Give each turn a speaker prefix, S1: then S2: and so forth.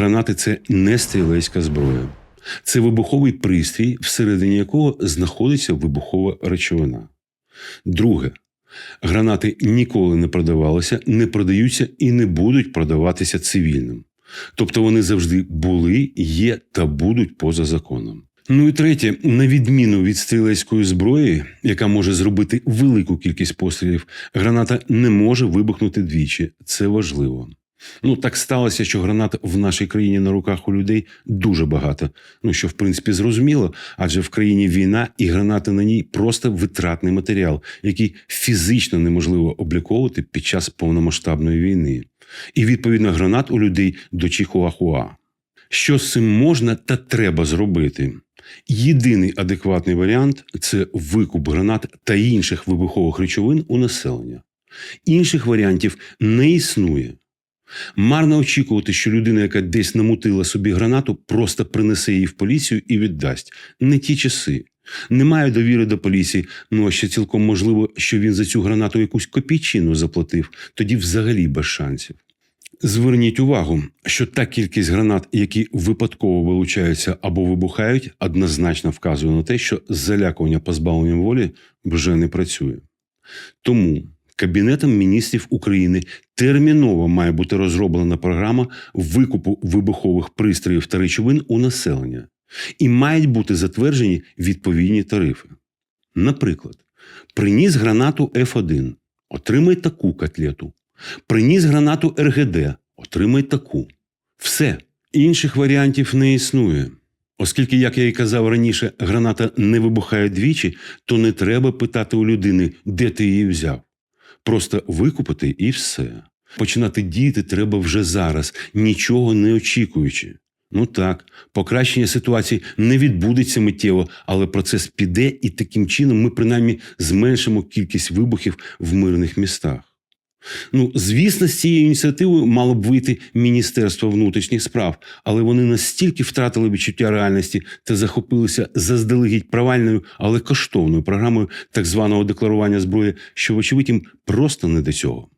S1: Гранати це не стрілецька зброя. Це вибуховий пристрій, всередині якого знаходиться вибухова речовина. Друге, гранати ніколи не продавалися, не продаються і не будуть продаватися цивільним. Тобто вони завжди були, є та будуть поза законом. Ну і третє, на відміну від стрілецької зброї, яка може зробити велику кількість пострілів, граната не може вибухнути двічі. Це важливо. Ну так сталося, що гранат в нашій країні на руках у людей дуже багато. Ну що в принципі зрозуміло, адже в країні війна і гранати на ній просто витратний матеріал, який фізично неможливо обліковувати під час повномасштабної війни. І відповідно гранат у людей до чихуахуа. Що з цим можна та треба зробити? Єдиний адекватний варіант це викуп гранат та інших вибухових речовин у населення. Інших варіантів не існує. Марно очікувати, що людина, яка десь намутила собі гранату, просто принесе її в поліцію і віддасть. Не ті часи. Немає довіри до поліції, ну а ще цілком можливо, що він за цю гранату якусь копійчину заплатив, тоді взагалі без шансів. Зверніть увагу, що та кількість гранат, які випадково вилучаються або вибухають, однозначно вказує на те, що залякування позбавленням волі вже не працює. Тому Кабінетом міністрів України терміново має бути розроблена програма викупу вибухових пристроїв та речовин у населення, і мають бути затверджені відповідні тарифи. Наприклад, приніс гранату F1, отримай таку котлету. Приніс гранату РГД, отримай таку. Все. Інших варіантів не існує. Оскільки, як я і казав раніше, граната не вибухає двічі, то не треба питати у людини, де ти її взяв. Просто викупити і все. Починати діяти треба вже зараз, нічого не очікуючи. Ну так, покращення ситуації не відбудеться миттєво, але процес піде, і таким чином ми принаймні зменшимо кількість вибухів в мирних містах. Ну, звісно, з цією ініціативою мало б вийти Міністерство внутрішніх справ, але вони настільки втратили відчуття реальності та захопилися заздалегідь провальною, але коштовною програмою так званого декларування зброї, що, вочевидь, їм просто не до цього.